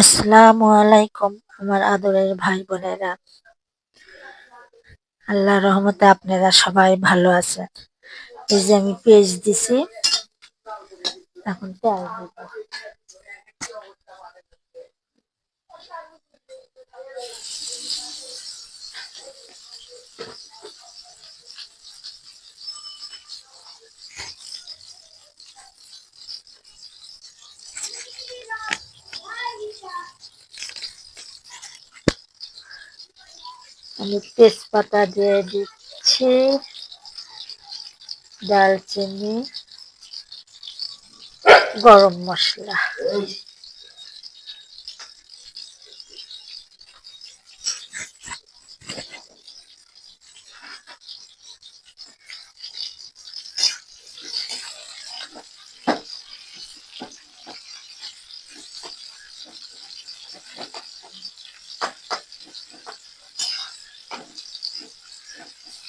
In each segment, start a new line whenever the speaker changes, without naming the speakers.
আসসালামু আলাইকুম আমার আদরের ভাই বোনেরা। আল্লাহ রহমতে আপনারা সবাই ভালো আছেন। এই যে আমি পেজ দিছি, এখন পেঁয়াজ দিব। আমি তেজপাতা দিয়ে দিচ্ছি দারচিনি গরম মশলা।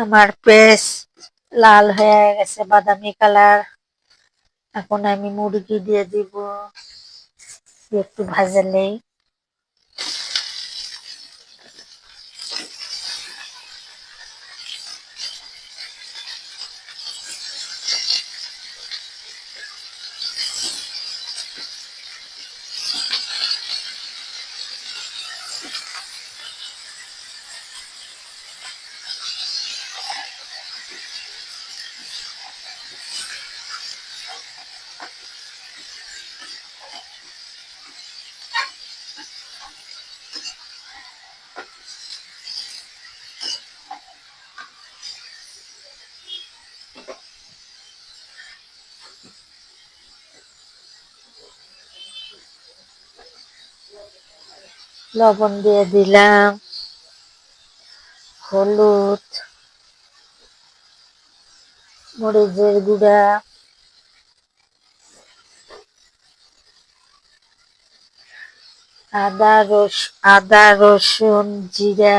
আমার পেস্ট লাল হয়ে গেছে বাদামি কালার। এখন আমি মুরগি দিয়ে দিব একটু ভাজালেই লবণ দিয়ে দিলাম হলুদ মরিচের গুঁড়া আদা রস আদা রসুন জিরা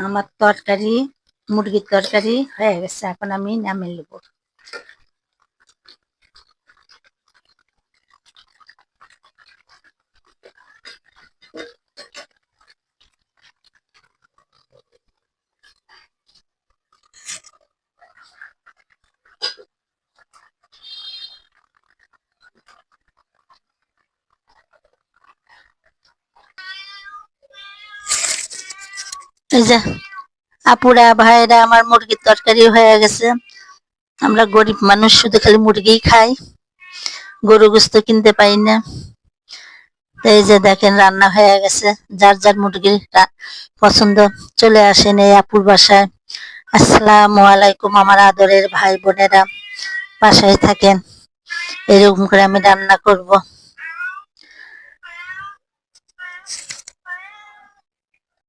আমার তরকারি
মুরগির তরকারি হয়ে গেছে। এখন আমি নামিয়ে নেব। এই যে, আপুরা ভাইরা আমার মুরগির তরকারি হয়ে গেছে। আমরা গরিব মানুষ, শুধু খালি মুরগিই খাই। গরু গোস্ত কিনতে পাই না। এই যে দেখেন, রান্না হয়ে গেছে। যার যার মুরগির পছন্দ চলে আসেন এই আপুর বাসায়। আসসালামু আলাইকুম, আমার আদরের ভাই বোনেরা বাসায় থাকেন। এরকম করে আমি রান্না করব।